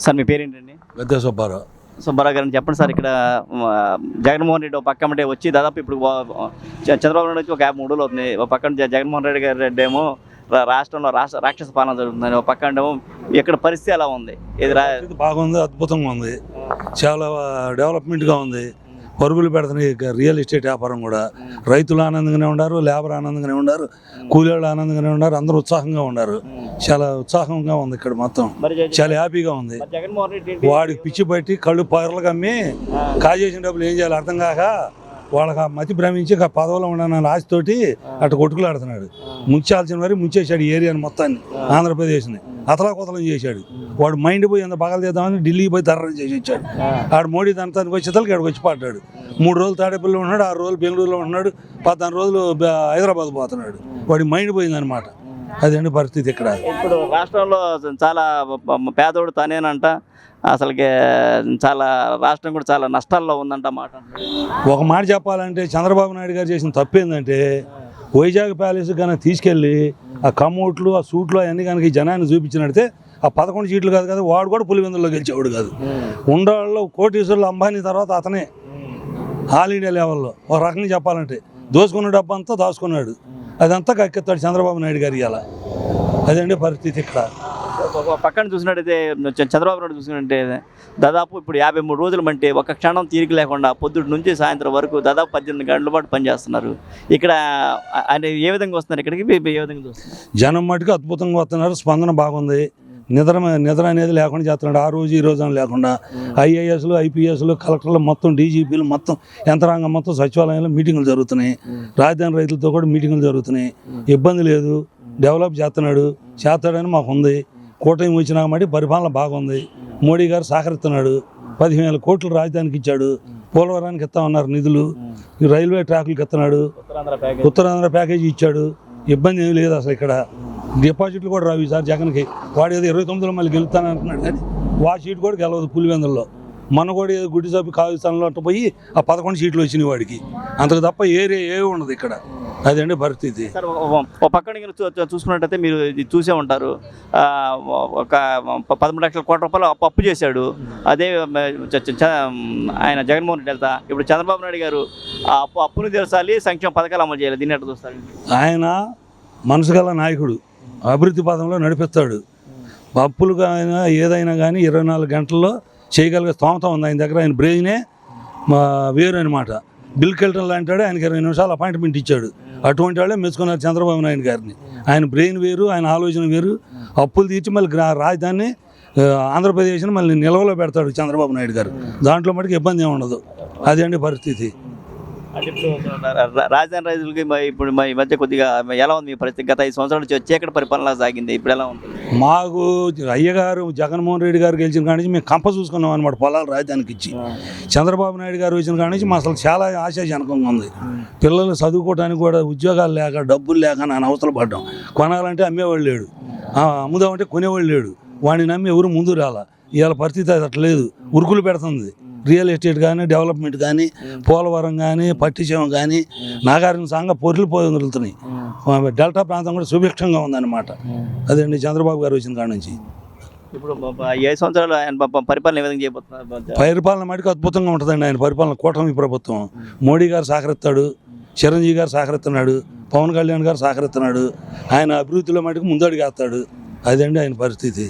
Sir మీ పేరేంటండి? గద్దె సుబ్బారావు. సుబ్బారావు గారిని చెప్పండి సార్ ఇక్కడ జగన్మోహన్ రెడ్డి ఒక పక్క అంటే వచ్చి దాదాపు ఇప్పుడు చంద్రబాబు నాయుడు వచ్చి ఒక యాభై మూడు అవుతుంది. ఒక పక్కన జగన్మోహన్ రెడ్డి గారి రెడ్డి ఏమో రాష్ట్రంలో రాష్ట్ర రాక్షస పాలన జరుగుతుందని ఒక పక్క ఏమో ఇక్కడ పరిస్థితి ఎలా ఉంది. ఇది బాగుంది అద్భుతంగా ఉంది. చాలా డెవలప్మెంట్గా ఉంది. పరుగులు పెడుతున్నాయి ఇక రియల్ ఎస్టేట్ వ్యాపారం కూడా. రైతులు ఆనందంగానే ఉన్నారు లేబర్ ఆనందంగానే ఉన్నారు కూలీలు ఆనందంగానే ఉన్నారు అందరూ ఉత్సాహంగా ఉన్నారు. చాలా ఉత్సాహంగా ఉంది ఇక్కడ మొత్తం. చాలా హ్యాపీగా ఉంది? వాడికి పిచ్చి పట్టి కళ్ళు పగలగా అమ్మి ఆ, కాజేసిన డబ్బులు ఏం చేయాలి అర్థం కాక వాళ్ళకి ఆ మతి భ్రమించి ఆ పదవిలో ఉండనన్న ఆశతోటి అటు కొట్టుకులాడుతున్నాడు. ముంచాల్సిన వరకు ముంచేశాడు ఏరియాని మొత్తాన్ని ఆంధ్రప్రదేశ్ని. అతలా కుతలం చేశాడు. వాడు మైండ్ పోయి ఎంత పగలు చేద్దామని ఢిల్లీకి పోయి తర్రం చేసి వచ్చాడు. ఆడు మోడీ దంతానికి వచ్చేతలకి ఇక్కడికి వచ్చి పడ్డాడు మూడు రోజులు తాడేపల్లిలో ఉన్నాడు ఆరు రోజులు బెంగళూరులో ఉన్నాడు పద్నాలుగు రోజులు హైదరాబాద్ పోతున్నాడు. వాడి మైండ్ పోయిందనమాట అదండి పరిస్థితి ఇక్కడ? ఇప్పుడు రాష్ట్రంలో చాలా పేదోడు తనేనంట. అసలుకి చాలా రాష్ట్రం కూడా చాలా నష్టాల్లో ఉందంట మాట. ఒక మాట చెప్పాలంటే చంద్రబాబు నాయుడు గారు చేసిన తప్పు ఏంటంటే వైజాగ్ ప్యాలెస్ కనుక తీసుకెళ్ళి ఆ కమ్మోట్లు ఆ సూట్లు అవన్నీ కనుక ఈ జనాన్ని చూపించినట్టే ఆ పదకొండు సీట్లు కాదు కదా వాడు కూడా పులివెందుల్లో గెలిచేవాడు కాదు. ఉండవాళ్ళు కోటీశ్వరులు అంబానీ తర్వాత అతనే. ఆల్ ఇండియా లెవెల్లో ఒక రకంగా చెప్పాలంటే. దోసుకున్న డబ్బు అంతా దాచుకున్నాడు అదంతా కక్కెత్తాడు చంద్రబాబు నాయుడు గారు ఇలా అదండి పరిస్థితి ఇక్కడ. పక్కన చూసినట్టయితే చంద్రబాబు నాయుడు చూసినట్టయితే దాదాపు ఇప్పుడు యాభై మూడు రోజులు అంటే ఒక క్షణం తీరిక లేకుండా పొద్దుటి నుంచి సాయంత్రం వరకు దాదాపు పద్దెనిమిది గంటల పాటు పనిచేస్తున్నారు. ఇక్కడ ఆయన ఏ విధంగా వస్తున్నారు? ఇక్కడికి ఏ విధంగా చూస్తున్నారు? జనం మటుకు అద్భుతంగా వస్తున్నారు. స్పందన బాగుంది. నిద్ర నిద్ర అనేది లేకుండా చేస్తున్నాడు. ఆ రోజు ఈ రోజు అని లేకుండా ఐఏఎస్లు ఐపీఎస్లు కలెక్టర్లు మొత్తం డీజీపీలు మొత్తం యంత్రాంగం మొత్తం సచివాలయంలో మీటింగులు జరుగుతున్నాయి. రాజధాని రైతులతో కూడా మీటింగులు జరుగుతున్నాయి. ఇబ్బంది లేదు. డెవలప్ చేస్తున్నాడు. చేస్తాడని మాకు ఉంది కూటమి వచ్చినా మట్టి పరిపాలన బాగుంది. మోడీ గారు సహకరిస్తున్నాడు. పదిహేను వేల కోట్లు రాజధానికి ఇచ్చాడు. పోలవరానికి ఇస్తామన్నారు నిధులు. రైల్వే ట్రాకులకి ఇస్తున్నాడు. ఉత్తరాంధ్ర ప్యాకేజ్. ఉత్తరాంధ్ర ప్యాకేజీ ఇచ్చాడు. ఇబ్బంది ఏమీ లేదు అసలు ఇక్కడ. డిపాజిట్లు కూడా రావు ఈసారి జగన్కి. వాడు ఏదో ఇరవై తొమ్మిదిలో మళ్ళీ గెలుస్తాను అంటున్నాడు కానీ వా సీట్ కూడా గెలవదు పులివెందుల్లో. మన కూడా ఏదో గుడ్డి సభ్యు కావిస్తానంలో పోయి ఆ పదకొండు సీట్లు వచ్చినాయి వాడికి. అంతకు తప్ప ఏరియా ఏ ఉండదు ఇక్కడ. అదండి పరిస్థితి సార్ ఒక- ఒక- ఒక పక్కన చూసుకున్నట్టయితే మీరు ఇది చూసే ఉంటారు. ఒక పదమూడు లక్షల కోట్ల రూపాయలు అప్పు అప్పు చేశాడు. అదే ఆయన జగన్మోహన్ రెడ్డి వెళ్తా. ఇప్పుడు చంద్రబాబు నాయుడు గారు ఆ అప్పు అప్పును తీర్చాలి సంక్షేమ పథకాలు అమలు చేయాలి. దీన్ని ఎట్లా చూస్తారు? ఆయన మనసు గల నాయకుడు. అభివృద్ధి పదంలో నడిపిస్తాడు. అప్పులుగా అయినా ఏదైనా కానీ ఇరవై నాలుగు గంటల్లో చేయగలిగే స్తోమత ఉంది. ఆయన దగ్గర ఆయన బ్రెయినే మా వేరు అనమాట బిల్ కెల్టన్ లాంటాడు ఆయనకి ఇరవై నిమిషాలు అపాయింట్మెంట్ ఇచ్చాడు. అటువంటి వాళ్ళే మెచ్చుకున్నారు చంద్రబాబు నాయుడు గారిని. ఆయన బ్రెయిన్ వేరు ఆయన ఆలోచన వేరు. అప్పులు తీర్చి మళ్ళీ గ్రా- ఆంధ్రప్రదేశ్ని మళ్ళీ నిల్వలో పెడతాడు చంద్రబాబు నాయుడు గారు. దాంట్లో మటుకు ఇబ్బంది ఏమి ఉండదు. అదే అండి పరిస్థితి. రాజధాని రైతులకి ఇప్పుడు ఈ మధ్య కొద్దిగా ఎలా ఉంది మీ పరిస్థితి? గత ఐదు సంవత్సరాల నుంచి చీకటి పరిపాలన సాగింది? ఇప్పుడు ఎలా ఉంది? మాకు అయ్యగారు జగన్మోహన్ రెడ్డి గారు గెలిచిన కాడి నుంచి మేము కంప చూసుకున్నాం అనమాట పొలాలు రాజధానికి ఇచ్చి. చంద్రబాబు నాయుడు గారు వచ్చిన కాడి నుంచి మా అసలు చాలా ఆశాజనకంగా ఉంది. పిల్లలు చదువుకోవడానికి కూడా ఉద్యోగాలు లేక డబ్బులు లేక నేను అవసరం పడ్డాం. కొనాలంటే అమ్మేవాళ్ళు లేడు. అమ్ముదామంటే కొనేవాళ్ళు లేడు. వాడిని నమ్మి ఎవరు ముందు రాలా. ఇవాళ పరిస్థితి అది అట్లా లేదు. ఉరుకులు పెడుతుంది. రియల్ ఎస్టేట్ కానీ డెవలప్మెంట్ కానీ పోలవరం కానీ పట్టిసీమ కానీ నాగార్జున సాంగ పొరులు పోతున్నాయి డెల్టా ప్రాంతం కూడా సుభిక్షంగా ఉందన్నమాట. అదండి చంద్రబాబు గారు వచ్చిన కాడ నుంచి. ఇప్పుడు సంవత్సరాలు ఆయన పరిపాలన ఏ విధంగా చేయబోతున్నారు? పరిపాలన మటుకు అద్భుతంగా ఉంటుందండి ఆయన పరిపాలన కూటమి ప్రభుత్వం. మోడీ గారు సహకరిస్తాడు చిరంజీవి గారు సహకరిస్తున్నాడు పవన్ కళ్యాణ్ గారు సహకరిస్తున్నాడు. ఆయన అభివృద్ధిలో మటుకు ముందడుగేస్తాడు అదండి ఆయన పరిస్థితి.